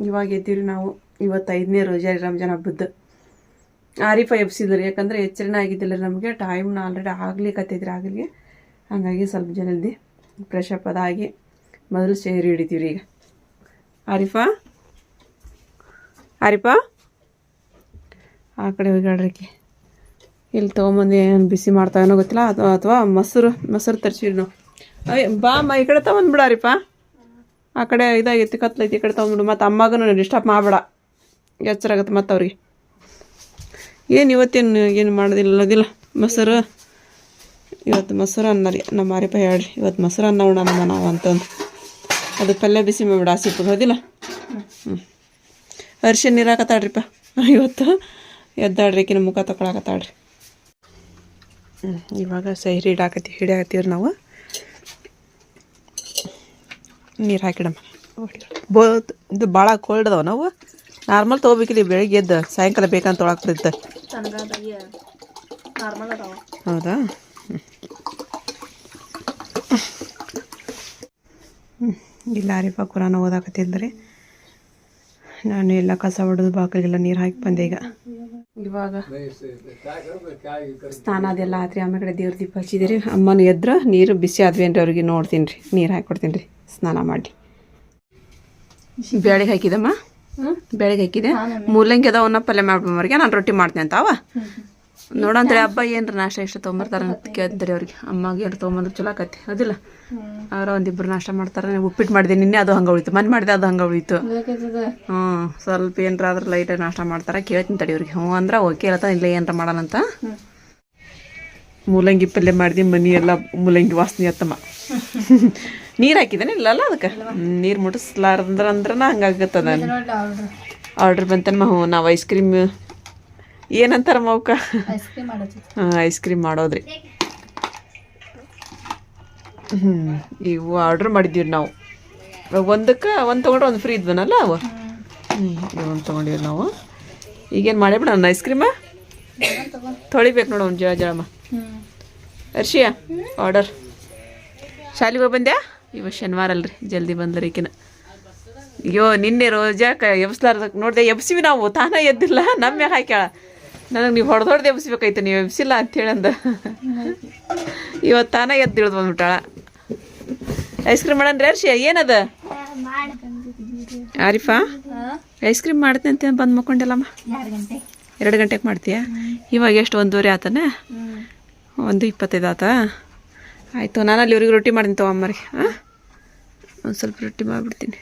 ಇವಾಗ ಎದ್ದೀವಿ ನಾವು. ಇವತ್ತೈದನೇ ರೋಜಾರಿ ರೋಜಾ ರಂಜಾನ್ ಹಬ್ಬದ್ದು. ಆರಿಫ ಎಬ್ಸಿದ್ರು ಯಾಕಂದ್ರೆ ಎಚ್ಚರಣೆ ಆಗಿದ್ದಿಲ್ಲ ನಮಗೆ. ಟೈಮ್ನ ಆಲ್ರೆಡಿ ಆಗ್ಲಿಕ್ಕತ್ತೈತ್ರಿ ಆಗಲಿಗೆ. ಹಾಗಾಗಿ ಸ್ವಲ್ಪ ಜಲ್ದಿ ಫ್ರೆಶ್ ಅಪ್ ಅದಾಗಿ ಮೊದಲು ಸೇರಿ ಹಿಡಿತೀವಿ ಈಗ. ಆರಿಫಾ? ಆರಿಫಾ? ಆ ಕಡೆ ಹೋಗಿ ಇಲ್ಲಿ ತೊಗೊಂಬಂದು ಏನು ಬಿಸಿ ಮಾಡ್ತಾವೇನೋ ಗೊತ್ತಿಲ್ಲ. ಅಥವಾ ಅಥವಾ ಮೊಸರು ಮೊಸರು ತರ್ಸಿವಿ ನಾವು. ಬಾ ಅಮ್ಮ, ಈ ಕಡೆ ಆರಿಫ. ಆ ಕಡೆ ಇದಾಗೈತಿ, ಕತ್ಲೈತಿ, ಈ ಕಡೆ ತೊಗೊಂಡ್ಬಿಡು. ಮತ್ತು ಅಮ್ಮಗೂ ಡಿಸ್ಟರ್ಬ್ ಮಾಡಬೇಡ. ಎಚ್ಚರ ಆಗತ್ತೆ ಮತ್ತು ಅವ್ರಿಗೆ. ಏನು ಇವತ್ತೇನು ಏನು ಮಾಡೋದಿಲ್ಲ ಅನ್ನೋದಿಲ್ಲ ಮೊಸರು, ಇವತ್ತು ಮೊಸರು ಅನ್ನ ರೀ, ನಮ್ಮ ಮಾರಿಪ್ಪ ಹೇಳಿ ಇವತ್ತು ಮೊಸರು ಅನ್ನ ಉಣ್ಣಮ್ಮ ನಾವು ಅಂತಂದು. ಅದು ಪಲ್ಯ ಬಿಸಿ ಮಾಡಿಬಿಡ ಹಸಿಪ್ಪಗೆ ಹೋದಿಲ್ಲ? ಹ್ಞೂ ಅರ್ಶಿನ ನೀರು ಹಾಕತ್ತಾಳ್ರಿಪ್ಪ ಇವತ್ತು ಎದ್ದಾಡ್ರಿಕಿನ ಮುಖ ತೊಗೊಳಕತ್ತಾಡ್ರಿ ಹ್ಞೂ ಇವಾಗ ಸೈರಿ ಹಿಡಾಕತ್ತಿ ಹಿಡಿಯಾಕತ್ತೀವ್ರಿ ನಾವು. ನೀರು ಹಾಕಿಡಮ್ಮ. ಬೋ ಇದು ಭಾಳ ಕೋಲ್ಡ್ ಅದಾವ ನಾವು. ನಾರ್ಮಲ್ ತೊಗೋಬೇಕಿಲ್ಲ ಬೆಳಿಗ್ಗೆ ಎದ್ದು. ಸಾಯಂಕಾಲ ಬೇಕಂತ ಅದಾವ. ಹೌದಾ? ಇಲ್ಲ ಅರಿಪ ಕುರಾನ ಓದಾಕತ್ತಿದ್ರಿ ನಾನು ಎಲ್ಲ ಕಸ ಹೊಡೆದು ಬಾಕಿಗೆಲ್ಲ ನೀರು ಹಾಕಿ ಬಂದೆ ಈಗ. ಇವಾಗ ಸ್ನಾನ ಅದೆಲ್ಲ ಆತ್ರಿ. ಆಮೇಲೆ ಕಡೆ ದೇವ್ರ ದೀಪ ಹಚ್ಚಿದಿರಿ. ಅಮ್ಮನ ಎದ್ರ ನೀರು ಬಿಸಿ ಆದ್ವೇನ್ರಿ ಅವ್ರಿಗೆ ನೋಡ್ತೀನಿ ರೀ. ನೀರು ಹಾಕಿ ಕೊಡ್ತೀನಿ ರೀ. ಸ್ನಾನ ಮಾಡಿ. ಬೆಳಗ್ಗೆ ಹಾಕಿದಮ್ಮ? ಬೆಳಗ್ಗೆ ಹಾಕಿದೆ? ಮೂಲಂಗಿ ಅದಾವನ್ನ ಪಲ್ಯ ಮಾಡ್ಕೊಂಬರ್ಗೆ ನಾನು ರೊಟ್ಟಿ ಮಾಡ್ತೀನಿ ಅಂತ ಅವ? ನೋಡಂತ್ರಿ ಹಬ್ಬ ಏನ್ರ ನಾಷ್ಟ ಎಷ್ಟು ತೊಗೊಂಬರ್ತಾರ ಅಂತ ಕೇಳ್ತಾರೆ ಅವ್ರಿಗೆ. ಅಮ್ಮಗೆ ಏನು ತೊಗೊಂಬಂದ್ರೆ ಚಲೋ ಆಕತಿ. ಅದಿಲ್ಲ ಅವ್ರ ಒಂದಿಬ್ರು ನಾಷ್ಟ ಮಾಡ್ತಾರೆ ಉಪ್ಪಿಟ್ಟು ಮಾಡಿದೆ ನಿನ್ನೆ ಅದು ಹಂಗೆ ಉಳಿತು ಮನೆ ಮಾಡಿದೆ ಅದು ಹಂಗೆ ಉಳಿತು. ಹ್ಞೂ ಸ್ವಲ್ಪ ಏನರ ಆದ್ರೆ ಲೈಟ್ ನಾಷ್ಟ ಮಾಡ್ತಾರೆ ಕೇಳ್ತೀನಿ ತಡಿ ಅವ್ರಿಗೆ ಹ್ಞೂ ಅಂದ್ರೆ ಓಕೆ ಇಲ್ಲ ಏನರ ಮಾಡೋಣಂತ ಮೂಲಂಗಿ ಪಲ್ಯ ಮಾಡಿದೆ ಮನಿ ಎಲ್ಲ ಮೂಲಂಗಿ ವಾಸನೆ ಅತ್ತಮ್ಮ. ನೀರು ಹಾಕಿದಾನೆ ಇಲ್ಲಲ್ಲ ಅದಕ್ಕೆ? ನೀರು ಮುಟ್ಟಿಸ್ಲಾರ್ದ್ರ ಅಂದ್ರನ ಹಂಗಾಗತ್ತದ ಆರ್ಡ್ರ್ ಬಂತಮ್ಮ ಹ್ಞೂ ನಾವು ಐಸ್ ಕ್ರೀಮ್ ಏನಂತಾರ ಮೌಕ? ಐಸ್ ಕ್ರೀಮ್ ಮಾಡತ್ತಿ ಐಸ್ ಕ್ರೀಮ್ ಮಾಡೋದ್ರಿ. ಹ್ಞೂ ಇವು ಆರ್ಡ್ರ್ ಮಾಡಿದ್ದೀವಿ ನಾವು. ಒಂದಕ್ಕೆ ಒಂದು ತೊಗೊಂಡ್ರೆ ಒಂದು ಫ್ರೀ ಇದ್ವನಲ್ಲ ಅವು? ಹ್ಞೂ ಒಂದು ತೊಗೊಂಡಿವಿ ನಾವು. ಈಗೇನು ಮಾಡೇ ಬಿಡ ಐಸ್ ಕ್ರೀಮ ತೊಳಿಬೇಕು ನೋಡು ಒಂದು ಜಳ ಜಳಮ್ಮ. ಹರ್ಷಿಯ ಆರ್ಡರ್ ಶಾಲೆಗೆ ಹೋಗಿ ಬಂದ್ಯಾ? ಇವ ಶನಿವಾರ ಅಲ್ರಿ, ಜಲ್ದಿ ಬಂದ್ರಿ ಈಕಿನ. ಅಯ್ಯೋ, ನಿನ್ನೆ ರೋಜಾಕ ಎಬ್ಸ್ಲಾರ್ದಕ್ಕೆ ನೋಡಿದೆ, ಎಬ್ಸಿವಿ ನಾವು, ತಾನ ಎದ್ದಿಲ್ಲ ನಮ್ಮ ಹಾಕ್ಯಾಳ. ನನಗೆ ನೀವು ಹೊಡೆದು ಹೊಡೆದು ಎಬ್ಸ್ಬೇಕಾಯ್ತು, ನೀವು ಎಬ್ಸಿಲ್ಲ ಅಂತೇಳಿ ಅಂದ. ಇವತ್ತು ತಾನ ಎದ್ದು ಇಳ್ದು ಬಂದ್ಬಿಟ್ಟಾಳ. ಐಸ್ ಕ್ರೀಮ್ ಮಾಡನ್ರಿ ಹರ್ಷಿ ಏನದ? ಆರಿಫಾ? ಐಸ್ ಕ್ರೀಮ್ ಮಾಡ್ತೀನಿ ಅಂತ ಬಂದು ಮಕ್ಕೊಂಡೆಲ್ಲಮ್ಮ? ಎರಡು ಗಂಟೆ ಎರಡು ಗಂಟೆಗೆ ಮಾಡ್ತೀಯಾ? ಇವಾಗ ಎಷ್ಟು ಒಂದೂವರೆ ಆತನ? ಒಂದು ಇಪ್ಪತ್ತೈದು ಆತ? ಆಯಿತು ನಾನು ಅಲ್ಲಿ ಇವ್ರಿಗೆ ರೊಟ್ಟಿ ಮಾಡ್ತೀನಿ ತಗೊಂಬರಿ ಹಾಂ ಒಂದು ಸ್ವಲ್ಪ ರೊಟ್ಟಿ ಮಾಡಿಬಿಡ್ತೀನಿ.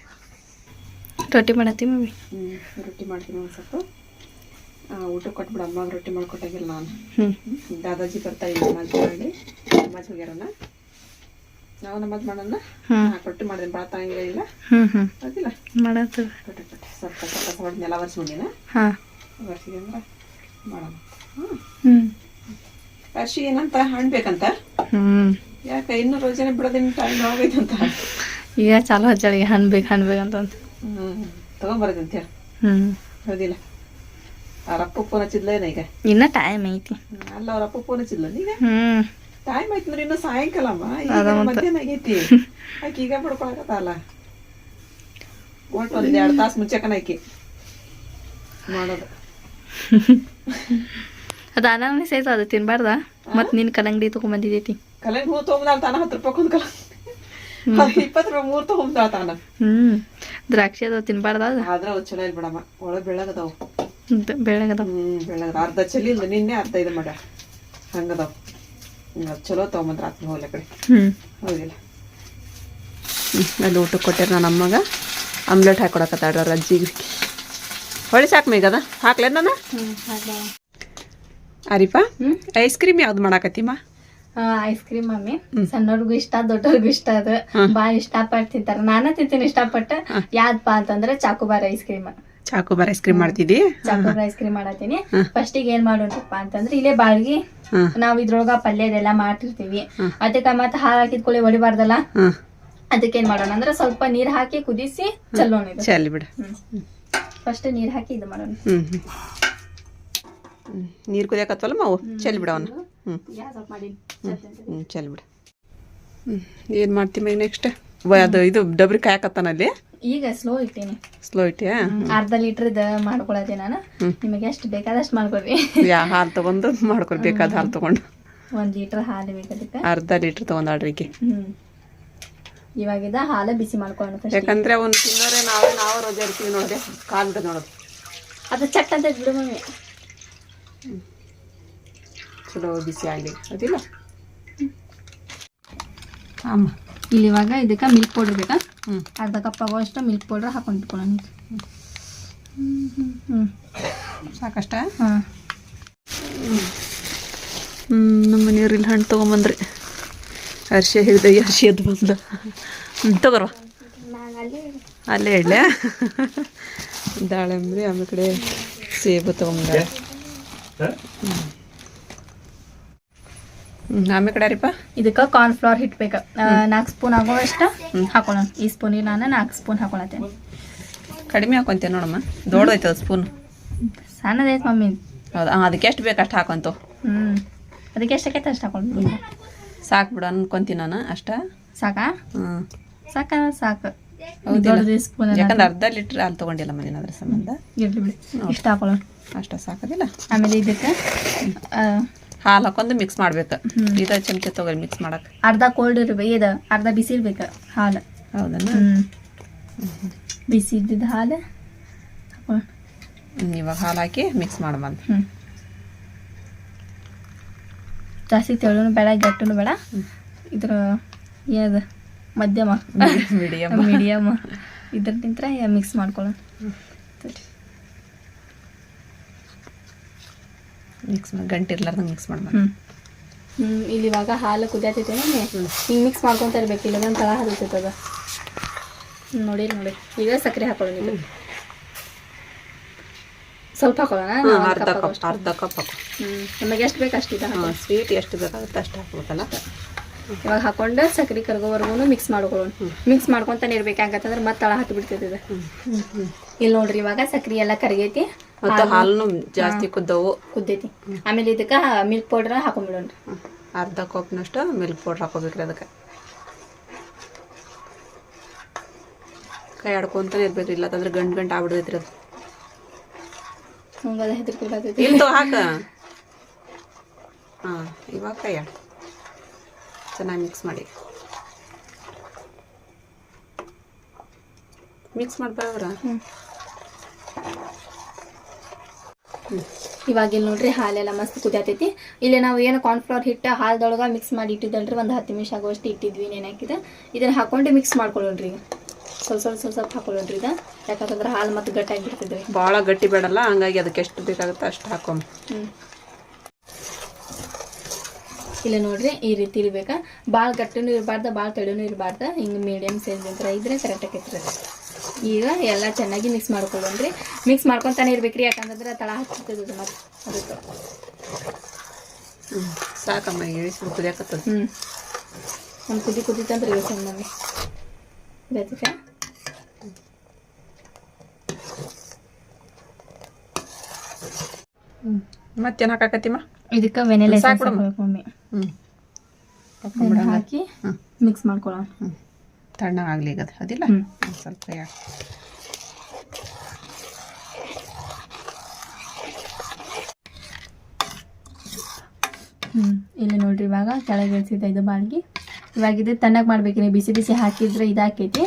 ರೊಟ್ಟಿ ಮಾಡತ್ತಿ ಮಮ್ಮಿ? ರೊಟ್ಟಿ ಮಾಡ್ತೀನಿ ಒಂದು ಸ್ವಲ್ಪ. ಊಟ ಕೊಟ್ಬಿಡು ಅಮ್ಮಗೆ ರೊಟ್ಟಿ ಮಾಡ್ಕೊಟ್ಟಾಗಿಲ್ಲ ನಾನು. ಹ್ಞೂ ದಾದಾಜಿ ಬರ್ತಾ ಇಲ್ಲ ನಮಾಜ್ ಮಾಡಿ. ನಮಾಜ್ ಹೋಗ್ಯಾರನ ನಾವು ನಮ್ಮದು ಮಾಡೋಣ? ಹಾಂ ರೊಟ್ಟಿ ಮಾಡಿದ್ದೀನಿ ಭಾಳ ತಾಯಿಲ್ಲ ಇಲ್ಲ ಹ್ಞೂ ಹ್ಞೂ ಅದಿಲ್ಲ. ಮಾಡತ್ತ ಕೊಟ್ಟೆ ಕೊಟ್ಟೆ ಸ್ವಲ್ಪ ಸ್ವಲ್ಪ ಹೊಡೆದ್ನೆಲ್ಲ ಹೊಡೆದು ನೆಲ ಒರೆಸ್ಕೊಂಡಿನ? ಹಾಂ. ಒರೆಸಿದೆ ಅಂದ್ರೆ ಮಾಡೋಣ ಹ್ಞೂ ಅರ್ಶಿ ಏನಂತ ಹಣ್ಣು ಬೇಕಂತ ಹ್ಮ್. ಯಾಕೆ ಇನ್ನು ರೋಜನೆ ಬಿಡೋದಿನ ಟೈಮ್ ಹೋಗೈತಂತ? ಈಗ ಚಾಲು ಹಚ್ಚಳಿ ಹಣ್ ಬೇಕು ಹಣ್ ಅಂತ. ಹ್ಞೂ ತೊಗೊಂಬರೋದಂತ ಹೇಳಿ ಹ್ಮ್. ಹೌದಿಲ್ಲ. ಅವ್ರ ಅಪ್ಪ ಫೋನ್ ಹಚ್ಚಿದ್ಲೇನ ಈಗ? ಇನ್ನ ಟೈಮ್ ಐತಿ. ಅಲ್ಲ ಅವ್ರ ಅಪ್ಪ ಫೋನ್ ಹಚ್ಚಿದ್ಲ ಈಗ? ಹ್ಮ್. ಟೈಮ್ ಐತಿ ಅಂದ್ರೆ ಇನ್ನು ಸಾಯಂಕಾಲಮ್ಮ. ಈಗ ಮಧ್ಯಾಹ್ನ ಆಗೈತಿ. ಆಕಿ ಈಗ ಬಿಡ್ಕೊಳಕತ್ತಲ್ಲ ಒಟ್ಟು ಒಂದ್ ಎರಡು ತಾಸು ಮುಂಚೆಕನ ಆಕಿ ಮಾಡೋದು. ಅದು ಅನಾನ ಸೇತ ಅದು ತಿನ್ಬಾರ್ದ ಮತ್ ನಿನ್ ಕಲಂಗಡಿ ತಗೊಂಬಂದಿದೈತಿ. ಕಲೆ ಹೂ ತೊಗೊಂಬಂದಾಳ ತಾನ ಹತ್ತು ರೂಪಾಯಿ ಒಂದು ಕಲ ಇಪ್ಪತ್ತು ರೂಪಾಯಿ ಮೂರು ತೊಗೊಂಬಂದಾಳ ತಾನ. ಹ್ಮ್. ದ್ರಾಕ್ಷಿ ಅದಾವ ತಿನ್ಬಾರ್ದ ಅದು? ಆದ್ರ ಅವು ಚಲೋ ಇಲ್ಲ ಬಿಡಮ್ಮ. ಬೆಳ್ಳಗದಾವು. ಬೆಳಗದಾವ ಹ್ಮ್ ಬೆಳಗದ ಅರ್ಧ ಚಲಿ ಇಲ್ಲ ನಿನ್ನೆ ಅರ್ಧ ಇದು ಮಾಡ ಹಂಗದಾವು. ಅದ್ ಚಲೋ ತಗೊಂಬಂದ್ರ ಆತ್ಮ ಹೋಗ್ಲ ಕಡೆ. ಹ್ಮ್. ಹೌದಿಲ್ಲ. ಅಲ್ಲಿ ಊಟಕ್ಕೆ ಕೊಟ್ಟಾರ ನನ್ನ ಅಮ್ಮಗ. ಆಮ್ಲೆಟ್ ಹಾಕೊಡಕತ್ತಾಡ್ರ ಅಜ್ಜಿಗೆ ಹೊಳಿ ಸಾಕು ಮೇಗದ ಹಾಕ್ಲೇನ ನಾನು? ಅರಿಪಾ ಐಸ್ ಕ್ರೀಮ್ ಯಾವ್ದು ಮಾಡಾಕತ್ತಿಮ್ಮ ಐಸ್ ಕ್ರೀಮ್ ಮಮ್ಮಿ. ಸಣ್ಣವ್ರಿಗೂ ಇಷ್ಟ ದೊಡ್ಡವ್ರಿಗೂ ಇಷ್ಟ ಅದು. ಬಾಳ ಇಷ್ಟಪಟ್ಟು ತಿಂತಾರ. ನಾನ ತಿಂತೀನಿ ಇಷ್ಟಪಟ್ಟ. ಯಾವ್ದಪ್ಪ ಅಂತಂದ್ರೆ chocobar ice cream chocobar ice cream ಮಾಡ್ತಿದ್ದಿ? ಚಾಕೋಬಾರ್ ಐಸ್ ಕ್ರೀಮ್ ಮಾಡತ್ತೀನಿ ಈಗ ಏನ್ ಮಾಡೋಣಪ್ಪ ಅಂತಂದ್ರೆ ಇಲ್ಲೇ ಬಾಳ್ಗಿ. ನಾವ್ ಇದ್ರೊಳಗ ಪಲ್ಯದೆಲ್ಲ ಮಾಡ್ತಿರ್ತೀವಿ. ಮಾಡಿರ್ತೀವಿ ಅದಕ್ಕೆ ಮತ್ತೆ ಹಾಲು ಹಾಕಿದ ಕೂಡಲೇ ಹೊಡಿಬಾರ್ದಲ್ಲ ಅದಕ್ಕೆ ಏನ್ ಮಾಡೋಣ ಅಂದ್ರೆ ಸ್ವಲ್ಪ ನೀರ್ ಹಾಕಿ ಕುದಿಸಿ ಚಲ್ಲೋಣ ಚಲ್ಲಿ ಬಿಡು. ಫಸ್ಟ್ ನೀರ್ ಹಾಕಿ ಇದು ಮಾಡೋಣ. ನೀರು ಕುದಿಯಾಕತ್ವಲ್ಲ ಮಾವು? ಚೆಲ್ ಬಿಡವನ್ನ ಹ್ಞೂ ಹ್ಞೂ ಚೆಲ್ಲಿ ಬಿಡ. ಹ್ಞೂ ಏನು ಮಾಡ್ತೀವಿ ನೆಕ್ಸ್ಟ್? ಅದು ಇದು ಡಬ್ರಿ ಕಾಯಕತ್ತಾನಲ್ಲಿ ಈಗ ಸ್ಲೋ ಇಟ್ಟೀನಿ. ಸ್ಲೋ ಇಟ್ಟಿಯಾ? ಅರ್ಧ ಲೀಟ್ರದ ಮಾಡ್ಕೊಳತ್ತೆ ನಾನು. ನಿಮಗೆ ಎಷ್ಟು ಬೇಕಾದಷ್ಟು ಮಾಡ್ಕೊಳ್ರಿ ಯಾ ಹಾಲು ತಗೊಂಡು ಮಾಡ್ಕೊಳ್ಳಿ ಬೇಕಾದ ಹಾಲು ತಗೊಂಡು. ಒಂದು ಲೀಟರ್ ಹಾಲು ಬೇಕದಕ್ಕೆ ಅರ್ಧ ಲೀಟ್ರ್ ತೊಗೊಂಡಾಡ್ರಿಕೆ ಹ್ಮ್. ಇವಾಗಿದ ಹಾಲು ಬಿಸಿ ಮಾಡ್ಕೊಳ್ಳೋಣ. ಯಾಕಂದ್ರೆ ಒಂದು ತಿನ್ನೋರೆ ನಾವೇ ನಾವು ರೋಜಾ ಇರ್ತೀವಿ ನೋಡಿದೆ ಕಾಲ್ದ ನೋಡೋದು ಅದು ಚಟ್ ಅಂತ ಬಿಡು ಮಮ್ಮಿ. ಚಲೋ ಬಿಸಿ ಆಗಲಿ. ಅದಿಲ್ಲ? ಅಮ್ಮ ಇಲ್ಲಿ ಇವಾಗ ಇದಕ್ಕೆ ಮಿಲ್ಕ್ ಪೌಡರ್ ಬೇಕಾ? ಹ್ಞೂ ಅರ್ಧ ಕಪ್ ಆಗೋಷ್ಟು ಮಿಲ್ಕ್ ಪೌಡ್ರ್ ಹಾಕೊಂಡು ಇಟ್ಕೊಳ್ಳೋಣ ಹ್ಞೂ ಹ್ಞೂ ಸಾಕಷ್ಟ? ಹಾಂ. ನಮ್ಮ ಮನೆಯವ್ರು ಹಣ್ಣು ತೊಗೊಂಬಂದ್ರಿ. ಅರ್ಶಿ ಹಿಡ್ದು ಅರ್ಶಿ ಅದು ಬಂದ. ತಗೋರ ಅಲ್ಲೇ ಇಡ್ಲೆ? ದಾಳಿಂಬ್ರಿ ಆಮೇಲೆ ಕಡೆ ಸೇಬು ತೊಗೊಂಬಂದಾಳೆ ಹ್ಞೂ ಆಮೇಲೆ ಕಡಾರಿಪ್ಪ ರೀಪ ಇದಕ್ಕೆ ಕಾರ್ನ್ಫ್ಲವರ್ ಹಿಟ್ ಬೇಕು ನಾಲ್ಕು ಸ್ಪೂನ್ ಆಗೋವಷ್ಟು ಹಾಕೊಳ್ಳೋಣ ಈ ಸ್ಪೂನಿಗೆ ನಾನು ನಾಲ್ಕು ಸ್ಪೂನ್ ಹಾಕೊಳತ್ತೇನೆ. ಕಡಿಮೆ ಹಾಕೊಂತೇವೆ ನೋಡಮ್ಮ. ದೊಡ್ಡದೈತದ ಸ್ಪೂನ್. ಸಣ್ಣದೈತೆ ಮಮ್ಮಿ. ಹೌದಾ? ಅದಕ್ಕೆ ಎಷ್ಟು ಬೇಕು ಅಷ್ಟು ಹಾಕೊಂತು? ಹ್ಞೂ ಅದಕ್ಕೆ ಎಷ್ಟಕ್ಕೈತೆ ಅಷ್ಟು ಹಾಕೊಂಡು ಸಾಕು ಬಿಡು ಅನ್ಕೊಂತೀನಿ ನಾನು ಅಷ್ಟ. ಸಾಕಾ? ಹ್ಞೂ ಸಾಕ? ಸಾಕು? ದೊಡ್ಡದು ಸ್ಪೂನ್ ಯಾಕಂದ್ರೆ ಅರ್ಧ ಲೀಟ್ರ್ ಹಾಲು ತೊಗೊಂಡಿಲ್ಲ ಮನೇನ ಅದ್ರ ಸಂಬಂಧ. ಇರಲಿ ಬಿಡಿ. ಇಷ್ಟು ಹಾಕೊಳ್ಳೋಣ ಅಷ್ಟ ಸಾಕೋದಿಲ್ಲ. ಆಮೇಲೆ ಇದಕ್ಕೆ ಹಾಲು ಹಾಕೊಂಡು ಮಿಕ್ಸ್ ಮಾಡ್ಬೇಕು. ಇದ ಚಮಚ ತಗೊಳ್ಳಿ ಮಿಕ್ಸ್ ಮಾಡಕ್ಕೆ ಅರ್ಧ ಕೋಲ್ಡ್ ಇರ್ಬೇಕು ಇದು ಅರ್ಧ ಬಿಸಿ ಇರ್ಬೇಕು ಹಾಲು. ಹೌದಾ ಬಿಸಿ ಇದ್ದಿದ್ದು ಹಾಲು ಇವಾಗ ಹಾಲು ಹಾಕಿ ಮಿಕ್ಸ್ ಮಾಡಬಂದು. ಹ್ಞೂ ಜಾಸ್ತಿ ತೆಳ್ಳೂ ಬೇಡ ಗಟ್ಟೂ ಬೇಡ. ಇದ್ರ ಏನದು ಮಧ್ಯಮ. ಮೀಡಿಯಮ್. ಮೀಡಿಯಮ್ ಇದ್ರ ನಿಂತ್ರ ಮಿಕ್ಸ್ ಮಾಡ್ಕೊಳ್ಳೋಣ ಮಿಕ್ಸ್ ಮಾಡಿ ಗಂಟು ಇರ್ಲಾರ್ದಂಗೆ ಮಿಕ್ಸ್ ಮಾಡಿ ಇಲ್ಲಿ ಇವಾಗ ಹಾಲು ಕುದಿಯತೈತೆ ಹಿಂಗೆ ಮಿಕ್ಸ್ ಮಾಡ್ಕೊತ ಇರ್ಬೇಕು. ಇಲ್ಲದಂಗೆ ತಳ ಹರಿತೈತದ ನೋಡಿ ನೋಡಿ. ಈಗ ಸಕ್ಕರೆ ಹಾಕೊಳ್ಳೋಣ ಸ್ವಲ್ಪ ಹಾಕೊಳ್ಳೋಣ? ಅರ್ಧ ಕಪ್ ಅರ್ಧ ಕಪ್ ಹಾಕು. ನಮಗೆ ಎಷ್ಟು ಬೇಕು ಅಷ್ಟು ಇದು ಹಾಕು. ಸ್ವೀಟ್ ಎಷ್ಟು ಬೇಕಾಗುತ್ತೆ ಅಷ್ಟು ಹಾಕ್ಬೇಕಲ್ಲ. ಇವಾಗ ಹಾಕೊಂಡು ಸಕ್ಕರೆ ಕರ್ಗೋವರೆಗೂ ಮಿಕ್ಸ್ ಮಾಡ್ಕೊಳ್ಳೋಣ. ಮಿಕ್ಸ್ ಮಾಡ್ಕೊಂತಾನೆ ಇರ್ಬೇಕು. ಯಾಕಂತಂದ್ರೆ ಮತ್ತೆ ತಳ ಹತ್ತು ಬಿಡ್ತೈತೆ ಇದು ಇಲ್ಲಿ ನೋಡ್ರಿ ಇವಾಗ ಸಕ್ರಿ ಎಲ್ಲ ಕರಗೈತಿ. ಮತ್ತು ಹಾಲು. ಜಾಸ್ತಿ ಕುದ್ದವು. ಕುದ್ದೈತಿ. ಆಮೇಲೆ ಇದಕ್ಕೆ ಮಿಲ್ಕ್ ಪೌಡರ್ ಹಾಕೊಂಡ್ಬಿಡೋಣ ಅರ್ಧ ಕಪ್ನಷ್ಟು ಮಿಲ್ಕ್ ಪೌಡರ್ ಹಾಕೋಬೇಕ್ರಿ ಅದಕ್ಕೆ. ಕೈ ಆಡ್ಕೊಂತಾನೆ ಇರ್ಬೇಕ್ರಿ ಇಲ್ಲದಂದ್ರೆ ಗಂಟು ಗಂಟು ಆಗ್ಬಿಡ್ತೈತ್ರಿ ಅದು. ಹಂಗದ ಹೆದರ್ಕೊಳತೈತಿ ಇಲ್ದು ಹಾಕ. ಹಾಂ ಇವಾಗ ಕೈ ಆಡು. ಚೆನ್ನಾಗಿ ಮಿಕ್ಸ್ ಮಾಡಿ. ಮಿಕ್ಸ್ ಮಾಡ್ಬಾರ್ದ್ರ ಇವಾಗ ಇಲ್ಲಿ ನೋಡ್ರಿ ಹಾಲೆಲ್ಲ ಮಸ್ತ್ ಕುದಿಯತೈತಿ. ಇಲ್ಲಿ ನಾವು ಏನು ಕಾರ್ನ್ಫ್ಲವರ್ ಹಿಟ್ಟು ಹಾಲ್ದೊಳಗೆ ಮಿಕ್ಸ್ ಮಾಡಿ ಇಟ್ಟಿದ್ದಲ್ರಿ ಒಂದು ಹತ್ತು ನಿಮಿಷ ಆಗುವಷ್ಟು ಇಟ್ಟಿದ್ವಿ ನೆನಾಕಿದ ಇದನ್ನ ಹಾಕೊಂಡು ಮಿಕ್ಸ್ ಮಾಡ್ಕೊಳ್ಳೋಣ್ರಿ. ಸ್ವಲ್ಪ ಸ್ವಲ್ಪ ಸ್ವಲ್ಪ ಸ್ವಲ್ಪ ಹಾಕೊಳ್ಳೋಣ್ರಿ ಇದು ಯಾಕಂತಂದ್ರೆ ಹಾಲು ಮತ್ತೆ ಗಟ್ಟಾಗಿ ಬಿಡ್ತದ್ರಿ ಭಾಳ ಗಟ್ಟಿ ಬೇಡಲ್ಲ ಹಂಗಾಗಿ ಅದಕ್ಕೆ ಎಷ್ಟು ಬೇಕಾಗುತ್ತೆ ಅಷ್ಟು ಹಾಕೊಂಬ ಹ್ಞೂ ಇಲ್ಲ ನೋಡ್ರಿ ಈ ರೀತಿ ಇರ್ಬೇಕಾ. ಭಾಳ ಗಟ್ಟಿನೂ ಇರಬಾರ್ದು ಭಾಳ ತಳಿನೂ ಇರಬಾರ್ದು. ಹಿಂಗೆ ಮೀಡಿಯಮ್ ಸೈಜ್ ಅಂತ ಇದ್ರೆ ಕರೆಕ್ಟ್ ಆಕೈತ್ರಿ ಈಗ ಎಲ್ಲ ಚೆನ್ನಾಗಿ ಮಿಕ್ಸ್ ಮಾಡ್ಕೊಬಂದ್ರಿ ಮಿಕ್ಸ್ ಮಾಡ್ಕೊತಾನೆ ಇರ್ಬೇಕ್ರಿ ಯಾಕಂದ್ರೆ ತಳ ಹಚ್ಚಿರ್ತದೆ ಅದು ಮತ್ತೆ. ಅದಕ್ಕೆ. ಹ್ಞೂ ಸಾಕಮ್ಮ ಇಳಿಸ್ಬಿಟ್ಟು ಕುದಿಯಾಕತ್ತದ ಹ್ಞೂ ಒಂದು ಕುದಿ ಕುದಿತಂದ್ರೆ ಇಳಿಸೋಣ ಗೊತ್ತಾಯ್ತಾ ಹ್ಞೂ ಮತ್ತೇನು ಹಾಕಾಕತ್ತಿಮ್ಮ? ಇದಕ್ಕೆ ವೆನಿಲೆ ಸಾಕ್. ಮಮ್ಮಿ ಹ್ಞೂ ಹಾಕಿ ಮಿಕ್ಸ್ ಮಾಡ್ಕೊಳ್ಳೋಣ ಹ್ಞೂ ತಣ್ಣಗಾಗಲಿ ಈಗ ಅದು ಅದಿಲ್ಲ ಸ್ವಲ್ಪ ಯಾಕೆ ಹ್ಞೂ ಇಲ್ಲಿ ನೋಡ್ರಿ ಇವಾಗ ಕೆಳಗೆ ಇಳಿಸಿದ್ದೆ ಇದು ಬಾಳ್ಗಿ ಇವಾಗ ಇದು ತಣ್ಣಗೆ ಮಾಡ್ಬೇಕ್ರಿ ಬಿಸಿ ಬಿಸಿ ಹಾಕಿದ್ರೆ ಇದಾಕೈತಿ.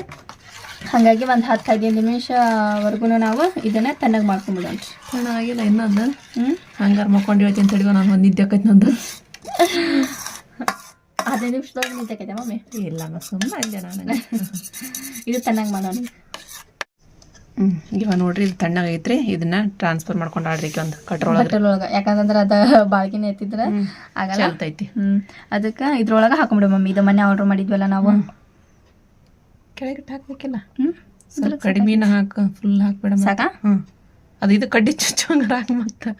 ಹಾಗಾಗಿ ಒಂದು ಹತ್ತು ಹದಿನೈದು ನಿಮಿಷವರೆಗೂ ನಾವು ಇದನ್ನ ತಣ್ಣಗೆ ಮಾಡ್ಕೊಂಬಿಡೋಣ. ಚೆನ್ನಾಗಿಲ್ಲ ಇನ್ನೊಂದು? ಹ್ಞೂ ಹಂಗಾರೆ ಮಕ್ಕೊಂಡು ಹೇಳ್ತೀನಿ ತಡಿವ ನಾನು ಒಂದು ನಿದ್ದೆ ಆಕೈತಿ ನಂದು. ಹದಿನೈದು ನಿಮಿಷದೊಳಗೆ ನಿಂತಕೈತೆ ಮಮ್ಮಿ. ಇಲ್ಲ ಸುಮ್ಮನೆ ಅಂದೆ ನಾನು. ಇದು ತಣ್ಣಗೆ ಮಾಡೋಣ ಹ್ಞೂ ಇವಾಗ ನೋಡ್ರಿ ಇದು ತಣ್ಣಗೈತ್ರಿ ಇದನ್ನ ಟ್ರಾನ್ಸ್ಫರ್ ಮಾಡ್ಕೊಂಡು ಆಡ್ರಿ ಈಗ ಒಂದು ಕಟ್ರೊಳಗೆ. ಒಳಗೆ ಯಾಕಂದ್ರೆ ಅದ ಬಾಳ್ಗಿನ ಎತ್ತಿದ್ರೆ ಆಗಲ್ಲ. ಹ್ಮ್ ಅದಕ್ಕೆ ಇದ್ರೊಳಗೆ ಹಾಕೊಂಬಿಡು ಮಮ್ಮಿ. ಇದು ಮೊನ್ನೆ ಆರ್ಡರ್ ಮಾಡಿದ್ವಲ್ಲ ನಾವು. ಕೆಳಗೆ ಹಾಕ್ಬೇಕಿಲ್ಲ? ಹ್ಞೂ ಸ್ವಲ್ಪ ಕಡಿಮೆನ ಹಾಕ ಫುಲ್ ಹಾಕ್ಬೇಡ ಸಾಕಾ? ಹ್ಞೂ ಅದು ಇದು ಕಡ್ಡಿ ಚುಚ್ಚಂಗಾರ ಹಾಕಿ ಮತ್ತೆ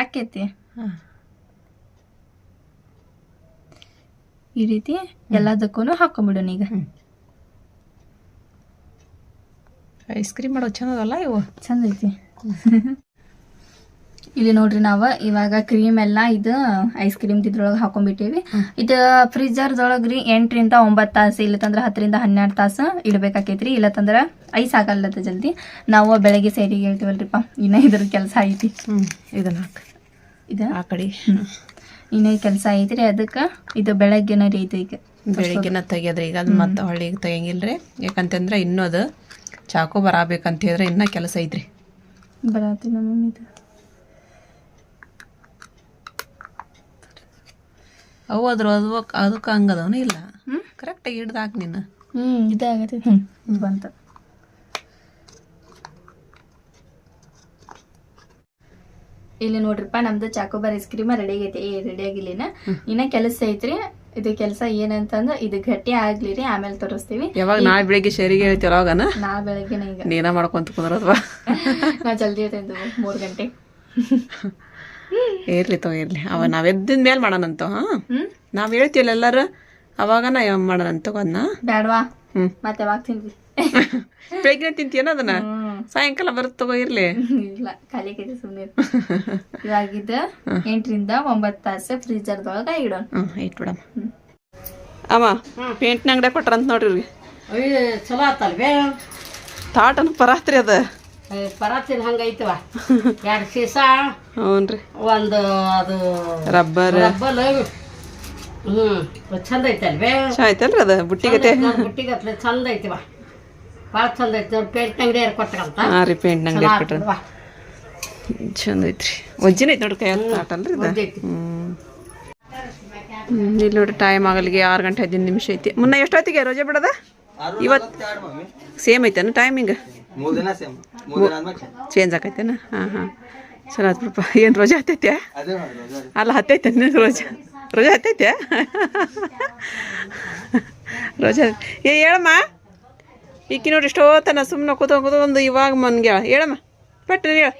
ಆಕೈತಿ ಹಾಂ. ಈ ರೀತಿ ಎಲ್ಲದಕ್ಕೂ ಹಾಕೊಂಬಿಡೋಣ ಈಗ. ಐಸ್ ಕ್ರೀಮ್ ಮಾಡೋ ಚಂದದಲ್ಲ ಇವು? ಚಂದ ಐತಿ ಇಲ್ಲಿ ನೋಡ್ರಿ ನಾವು ಇವಾಗ ಕ್ರೀಮ್ ಎಲ್ಲ ಇದು ಐಸ್ ಕ್ರೀಮ್ ಇದ್ರೊಳಗೆ ಹಾಕೊಂಡ್ಬಿಟ್ಟಿವಿ ಇದು ರೀ ಎಂಟರಿಂದ ಒಂಬತ್ತು ತಾಸು ಇಲ್ಲತಂದ್ರೆ ಹತ್ತರಿಂದ ಹನ್ನೆರಡು ತಾಸು ಇಡ್ಬೇಕಾಕೈತ್ರಿ. ಇಲ್ಲತಂದ್ರೆ ಐಸ್ ಆಗಲ್ಲದ ಜಲ್ದಿ. ನಾವು ಬೆಳಗ್ಗೆ ಸೈಡಿಗೆ ಹೇಳ್ತೀವಲ್ರಿಪ್ಪ ಇನ್ನ ಇದ್ರ ಕೆಲಸ ಐತಿ. ಇದನ್ನ ಆ ಕಡೆ. ಇನ್ನೇ ಕೆಲಸ ಐತ್ರಿ ಅದಕ್ಕೆ ಇದು ಬೆಳಗ್ಗೆನ ರೀ ಇದು ಈಗ. ಬೆಳಿಗ್ಗೆನ ತೆಗಿಯೋದ್ರಿ ಈಗ ಅದು ಮತ್ತೆ ಹೊಳ್ಳಿಗೆ ತೆಗಿಯಂಗಿಲ್ರಿ. ಯಾಕಂತಂದ್ರೆ ಇನ್ನೂ ಅದು ಚಾಕು ಬರಬೇಕಂತ ಹೇಳಿದ್ರೆ ಇನ್ನೂ ಕೆಲಸ ಐತ್ರಿ. ಬರತ್ತಿ ನಮ್ಮ ಮಮ್ಮಿ ಇದು. ಅವು ಅದ್ರ ಅದು ಅದಕ್ಕೆ ಹಂಗದವನು ಇಲ್ಲ. ಕರೆಕ್ಟಾಗಿ ಹಿಡ್ದು ಹಾಕಿ ನೀನು. ಹ್ಞೂ ಇದಾಗತ್ತೆ ಹ್ಮ್ ಬಂತ. ಇಲ್ಲಿ ನೋಡ್ರಿಪ್ಪ ನಮ್ದು ಚಾಕೋಬಾರ್ ಐಸ್ ಕ್ರೀಮ್ ರೆಡಿ ಆಗೈತಿ. ಏ ರೆಡಿ ಆಗಿಲ್ಲಿನ ಇನ್ನ ಕೆಲಸ ಐತ್ರಿ. ಇದು ಕೆಲಸ ಏನಂತಂದ್ರ ಇದು ಗಟ್ಟಿ ಆಗ್ಲಿ ರೀ ಆಮೇಲೆ ತೋರಿಸ್ತೀವಿ. ಯಾವಾಗ ನಾ ಬೆಳಿಗ್ಗೆ ಶರಿಗೆ ಹೇಳ್ತೀವಿ ಅವಾಗನ? ನಾ ಬೆಳಿಗ್ಗೆ ಈಗ. ನೀನ ಮಾಡ್ಕೊಂತ ಕುಂದ್ರದ್ವಾ? ನಾ ಜಲ್ದಿ ಇರ್ತೇನೆ ಮೂರ್ ಗಂಟೆ. ಇರ್ಲಿ ತಗೋ ಇರ್ಲಿ. ಅವ ನಾವ್ ಎದ್ದಿನ ಮೇಲೆ ಮಾಡೋಣಂತ ಹಾ? ನಾವ್ ಹೇಳ್ತೀವಲ್ಲ ಎಲ್ಲಾರು ಅವಾಗನ ಮಾಡೋಣಂತ ಅದನ್ನ ಬೇಡವಾ ಹ್ಮ್. ಮತ್ತೆ ಯಾವಾಗ ತಿನ್ವಿ ಬೆಳಿಗ್ಗೆ ತಿಂತೀಯನ ಅದನ್ನ? ಸಾಯಂಕಾಲ ಬರುತ್ತೆ ತಗೋ ಇರ್ಲಿ. ಇಲ್ಲ ಖಾಲಿ ಆಗೈತಿ ಸುಮ್ಮನೆ ಇವಾಗಿದ್ದ ಎಂಟರಿಂದ ಒಂಬತ್ತು ತಾಸು ಫ್ರೀಜರ್ದೊಳಗ ಇಡೋಣ. ಹ್ಮ್ ಇಟ್ಬಿಡಮ್ಮ ಅಮ್ಮ ಪೇಂಟ್ನ ಅಂಗಡಿ ಕೊಟ್ರಂತ ನೋಡ್ರಿ. ಚಲೋ ಅಯ್ಯ ಚಲೋ ಆತಲ್ವೇ? ತಾಟನ ಪರಾತ್ರಿ ಅದ. ಪರಾತ್ರಿ ಹಂಗೈತವ ಎರಡು ಸೀಸ ಹ್ಞೂನ್ರಿ ಒಂದು ಅದು ರಬ್ಬರ್. ರಬ್ಬರ್. ಹ್ಞೂ ಚಂದ ಐತಲ್ವೇ? ಆಯ್ತಲ್ರಿ ಅದು ಬುಟ್ಟಿಗತೆ. ಬುಟ್ಟಿಗತ್ಲೆ ಚಂದ ಐತಿವ. ಭಾಳ ಚಂದ ಐತಿ ಪೇಂಟ್ ಅಂಗಡಿ ಯಾರು ಹಾಂ ರೀ ಪೇಂಟ್ ಅಂಗಡಿ ಚಲೋ ಕೊಟ್ರಿ ಚಂದ ಐತ್ರಿ. ಒಜ್ಜಿನ ಐತಿ ನೋಡ್ರಿ ಕೈ ಆಟಲ್ರಿ ಇದು? ಹ್ಞೂ ಹ್ಮ್. ಹ್ಮ್, ಇಲ್ಲಿ ನೋಡ್ರಿ ಟೈಮ್ ಆಗಲಿಗೆ ಆರು ಗಂಟೆ ಹದಿನೈದು ನಿಮಿಷ ಐತಿ. ಮುನ್ನ ಎಷ್ಟೊತ್ತಿಗೆ ರೋಜೆ ಬಿಡದ? ಇವತ್ತು ಸೇಮ್ ಐತೇನ ಟೈಮಿಂಗ್ ಮೂರ್ ದಿನ ಸೇಮ್. ಮೂರ್ ದಿನ ಆದ್ಮೇಲೆ ಚೇಂಜ್ ಆಕೈತೇನ? ಹಾಂ ಹಾಂ. ಚಲೋ ಆಯ್ತು ಬಿಡಪ್ಪ. ಏನು ರೋಜಾ ಹತ್ತೈತೆ. ಅಲ್ಲ ಹತ್ತೈತೆ ರೋಜಾ. ರೋಜಾ ಹತ್ತೈತೆ ರೋಜಾ. ಏ ಹೇಳಮ್ಮ. ಈಕಿ ನೋಡಿ ಎಷ್ಟೋ ತನ ಸುಮ್ಮನೆ ಕೂತ ಒಂದು ಇವಾಗ ಮನ್ಗೆ ಹೇಳಮ್ಮ. ಪಟ್ರಿ ಹೇಳ.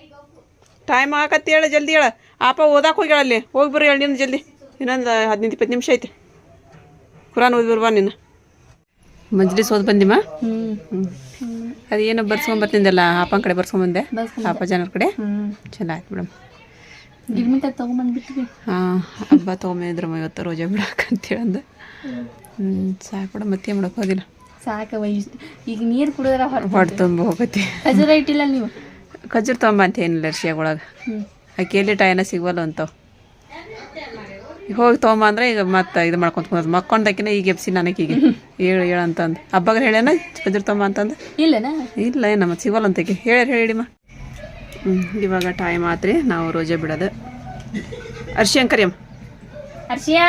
ಟೈಮ್ ಆಗತ್ತೆ ಹೇಳ ಜಲ್ದಿ ಹೇಳ. ಆಪ ಓದಾಕೆ ಹೋಗ್ಯಾಳ ಅಲ್ಲಿ. ಹೋಗಿ ಬರ್ರಿ ಹೇಳಿ ನಿನ್ನ ಜಲ್ದಿ. ಇನ್ನೊಂದು ಹದಿನೈದು ಇಪ್ಪತ್ತು ನಿಮಿಷ ಐತೆ. ಕುರಾನ್ ಓದಿ ಬರುವ ನಿನ್ನ ಮಜ್ಲಿಸ್ ಸೋದ್ ಬಂದಿಮ್ಮ? ಅದೇನೋ ಬರ್ಸ್ಕೊಂಬರ್ತಿಂದಲ್ಲ ಆಪನ ಕಡೆ ಬರ್ಸ್ಕೊಂಬಂದೆ. ಆಪ ಜನರ ಕಡೆ. ಹ್ಮ್. ಚಲೋ ಆಯ್ತು ಮೇಡಮ್ ಹಾಂ ಹಬ್ಬ ತೊಗೊಂಬಂದಿದ್ರಮ್ಮ ಇವತ್ತು ರೋಜಾ ಬಿಡಕ್ಕಂತೇಳಿ ಅಂದ ಹ್ಞೂ ಸಾಕು ಬಿಡ ಮತ್ತೆ ಮಾಡಕ್ಕೆ ಹೋದಿಲ್ಲ. ಸಾಕವ ಇಷ್ಟು ಈಗ ನೀರು ಕುಡಿದ್ರೆ ಹೊಟ್ಟೆ ತುಂಬ ಹೋಗತಿ ಖಜೂರ ಇಟ್ಟಿಲ್ಲ ನೀವು? ಖಜೂರ್ ತೊಗೊಂಬ ಅಂತ ಏನಿಲ್ಲ ಶಿಯಾಗೊಳಗೆ ಒಳಗೆ. ಆಕೆ ಎಲ್ಲಿ ಟೈನ ಸಿಗವಲ್ಲ ಅಂತವ್. ಹೋಗಿ ತೊಗೊಂಬ ಅಂದ್ರೆ ಈಗ ಮತ್ತೆ ಇದು ಮಾಡ್ಕೊಂತ ಕುಂದ್ರದು. ಮಕ್ಕೊಂಡಾಕಿನ ಈಗ ಎಬ್ಸಿ ಈಗ. ಹೇಳು ಹೇಳು ಅಂತಂದು. ಹಬ್ಬಗ ಹೇಳ್ಯಾನ ಖಜೂರ್ ತೊಂಬ ಅಂತಂದು? ಇಲ್ಲನಾ? ಇಲ್ಲ ಏನಮ್ಮ ಮತ್ತೆ ಸಿಗವಲ್ಲ ಅಂತಕ್ಕೆ ಹೇಳ್ಯಾರ ಹೇಳಿಮ್ಮ ಹ್ಞೂ ಇವಾಗ ಟೈಮ್ ಆತ್ರಿ. ನಾವು ರೋಜಾ ಬಿಡೋದು. ಅರ್ಶಿಯಂ ಕರಿಯಮ್ಮ ಅರ್ಶಿಯಾ?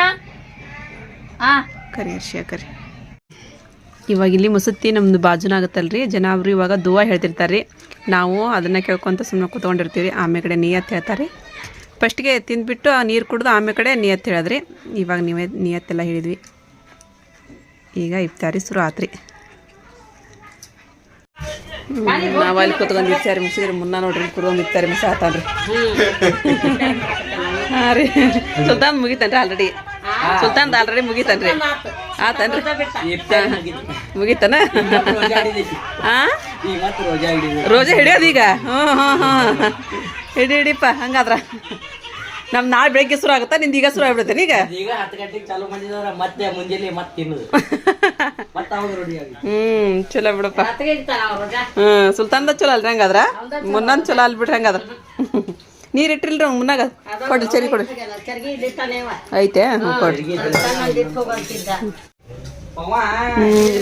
ಆ. ಕರಿ ಅರ್ಶಿಯ ಕರಿ. ಇವಾಗ ಇಲ್ಲಿ ಮುಸುತ್ತಿ ನಮ್ಮದು ಬಾಜುನ ಆಗುತ್ತಲ್ರಿ. ಜನ ಅವರು ಇವಾಗ ದುವಾ ಹೇಳ್ತಿರ್ತಾರೆ. ನಾವು ಅದನ್ನು ಕೇಳ್ಕೊತ ಸುಮ್ಮನೆ ಕೂತ್ಕೊಂಡಿರ್ತೀವಿ. ಆಮೇಲೆ ಕಡೆ ನಿಯತ್ ಹೇಳ್ತಾರೆ. ಫಸ್ಟ್ಗೆ ತಿಂದ್ಬಿಟ್ಟು ಆ ನೀರು ಕುಡಿದು ಆಮೇಲೆ ಕಡೆ ನಿಯತ್ ಹೇಳಿದ್ರಿ. ಇವಾಗ ನೀವೇ ನಿಯತ್ತೆಲ್ಲ ಹೇಳಿದ್ವಿ. ಈಗ ಇಫ್ತಾರಿ ಶುರು ಆತ್ರಿ. ನಾವು ಅಲ್ಲಿ ಕೂತ್ಕೊಂಡು ಇರ್ತಾರೆ ಮುಸಿದ್ರೆ ಮುನ್ನ ನೋಡ್ರಿ ಕುತ್ಕೊಂಡು ಇರ್ತಾರೆ ಮಿಸ್ ಆತಾನ್ರಿ ಹಾಂ ರೀ. ಸುಲ್ತಾನ್ ಮುಗಿತಾನ್ರಿ ಆಲ್ರೆಡಿ ಸುಲ್ತಾನ್ ಆಲ್ರೆಡಿ ಮುಗಿತನ್ರಿ. ಆತನ್ರಿ. ಮುಗಿತನ? ರೋಜಾ ಹಿಡಿಯೋದು ಈಗ ಹ್ಞೂ ಹ್ಞೂ ಹ್ಞೂ ಹಿಡಿ ಹಿಡಿಪ್ಪ ಹಂಗಾದ್ರ. ನಮ್ ನಾಳೆ ಬೆಳಗ್ಗೆ ಶುರು ಆಗುತ್ತಾ? ನಿಂದ ಈಗ ಶುರು ಆಗ್ಬಿಡ್ತೇನೆ ಈಗ? ಈಗ ಹತ್ತು ಗಂಟೆಗೆ ಚಾಲು ಮಾಡಿದ್ರ ಮತ್ತೆ ಮುಂಜಾನೆ ಮತ್ತೆ ತಿನ್ನೋದು. ಮತ್ತೆ ಅವಾಗ ರೆಡಿ ಹ್ಮ್ ಚಲೋ ಬಿಡಪ್ಪ. ಹ್ಮ್ ಸುಲ್ತಾನ್ದ ಚಲೋ ಅಲ್ರಿ ಹಂಗಾದ್ರ? ಮುನ್ನೊಂದ್ ಚಲೋ. ಅಲ್ ಬಿಡ್ರಿ ಹಂಗಾದ್ರ. ನೀರ್ ಇಟ್ಟಿಲ್ರಿ ಅವ್ನ್ ಮುನ್ನಾಗ? ಕೊಡ್ರಿ ಚರಿ ಕೊಡ್ರಿ. ಐತೆ? ಹ್ಞೂ ಕೊಡ್ರಿ. ಹ್ಮ್.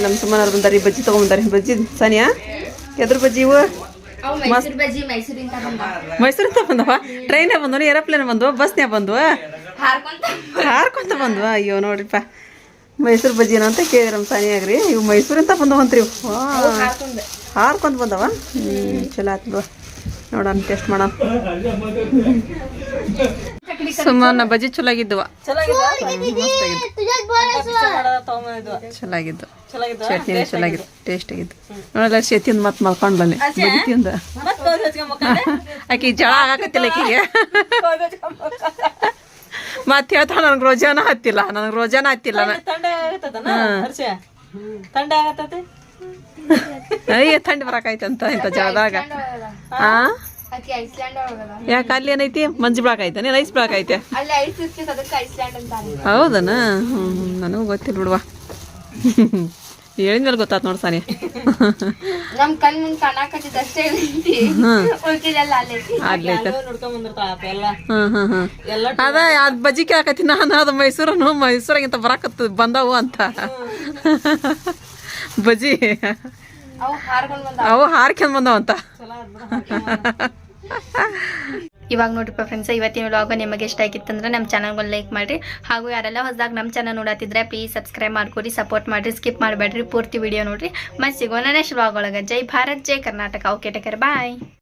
ನಮ್ಮ ಸುಮ್ಮನವ್ರು ಬಂದಾರಿ ಬಜ್ಜಿ ತಗೊಂಬಂದಾರಿ. ಬಜ್ಜಿ ಸಾನಿಯಾ ಎದ್ರ ಬಜ್ಜಿ ಇವು? ಬಜ್ಜಿ ಮೈಸೂರಿಂದ ಬಂದ. ಮೈಸೂರಿಂದ ಬಂದವ? ಟ್ರೈನೇ ಬಂದವು ಏರೋಪ್ಲೇನ್ ಬಂದವ ಬಸ್ನ್ಯಾಗ ಬಂದವ? ಹಾರ್ಕೊಂತ ಹಾರ್ಕೊಂತ ಬಂದ್ವ? ಅಯ್ಯೋ ನೋಡ್ರಿಪ್ಪ. ಮೈಸೂರು ಬಜ್ಜಿನ ಅಂತ ಕೇಳಿದ್ರ ನಮ್ಮ ಸಾನಿಯಾಗ್ರಿ ಇವು ಮೈಸೂರಿಂದ ಬಂದವಂತ್ರಿ ಇವು. ವಾ. ಹಾರ್ಕೊಂಡ ಹಾರ್ಕೊಂತ ಬಂದವ? ಹ್ಞೂ ಚಲೋ ಆತ್ ಬಿಡುವ ನೋಡೋಣ ಟೇಸ್ಟ್ ಮಾಡೋಣ. ಸುಮ್ಮನೆ ಬಜ್ಜಿ ಚಲೋ ಆಗಿದ್ದುವ ಚಲಾಗಿದ್ದು ಚಟ್ನಿ ಚಲಾಗಿತ್ತು. ಟೇಸ್ಟ್ ಆಗಿದ್ದು ನೋಡಲ್ಲ ಶೇತಿಂದ ಮತ್ತೆ ಮಲ್ಕೊಂಡ್ ಬನ್ನಿ. ತಿಂದ? ಆಕಿ ಜಳ ಆಗಾಕತ್ತಿಲ್ಲ ಆಕಿಗೆ. ಮತ್ತೆ ಹೇಳ್ತಾ ನನಗೆ ರೋಜಾನ ಹತ್ತಿಲ್ಲ. ನನಗೆ ರೋಜಾನ ಹತ್ತಿಲ್ಲ. ಅಯ್ಯ ಥಂಡಿ ಬರಾಕೈತೆ ಅಂತ ಇಂಥ ಜಾಗದಾಗ. ಆ? ಯಾಕೆ ಅಲ್ಲಿ ಏನೈತಿ? ಮಂಜು ಬ್ಲಾಕ್ ಐತೆ ನೀನು ಐಸ್ ಅಂತಾರೆ ಹೌದನ? ಹ್ಞೂ ನನಗೂ ಗೊತ್ತಿಲ್ಲ ಬಿಡುವ. ಹೇಳಿದ್ಮೇಲೆ ಗೊತ್ತಾತ್ ನೋಡ್ ಸಾನಿ. ಅದ ಅದ್ ಬಜ್ಜಿ ಕೇಳಕತ್ತಿ ನಾನು ಅದು ಮೈಸೂರನು ಮೈಸೂರಾಗಿಂತ ಬರಾಕತ್ತ ಬಂದವು ಅಂತ. ಬಜ್ಜಿ ಅವು ಹಾರ್ಕೊಂಡ್ ಬಂದ ಅವು ಹಾರ್ಕೊಂಡ್ ಬಂದವ ಅಂತ. ಇವಾಗ ನೋಡ್ರಿಪ್ಪ ಫ್ರೆಂಡ್ಸ್ ಇವತ್ತಿನ ವ್ಲಾಗ್ ನಿಮಗೆ ಇಷ್ಟ ಆಗಿತ್ತಂದ್ರೆ ನಮ್ಮ ಚಾನಲ್ಗೆ ಲೈಕ್ ಮಾಡಿರಿ. ಹಾಗೂ ಯಾರೆಲ್ಲ ಹೊಸದಾಗ ನಮ್ಮ ಚಾನಲ್ ನೋಡತ್ತಿದ್ರೆ ಪ್ಲೀಸ್ ಸಬ್ಸ್ಕ್ರೈಬ್ ಮಾಡ್ಕೊರಿ ಸಪೋರ್ಟ್ ಮಾಡಿರಿ ಸ್ಕಿಪ್ ಮಾಡಬೇಡ್ರಿ ಪೂರ್ತಿ ವಿಡಿಯೋ ನೋಡ್ರಿ. ಮತ್ತೆ ಸಿಗೋಣ ನೆಕ್ಸ್ಟ್ ಒಳಗೆ. ಜೈ ಭಾರತ್, ಜೈ Karnataka. Okay take care bye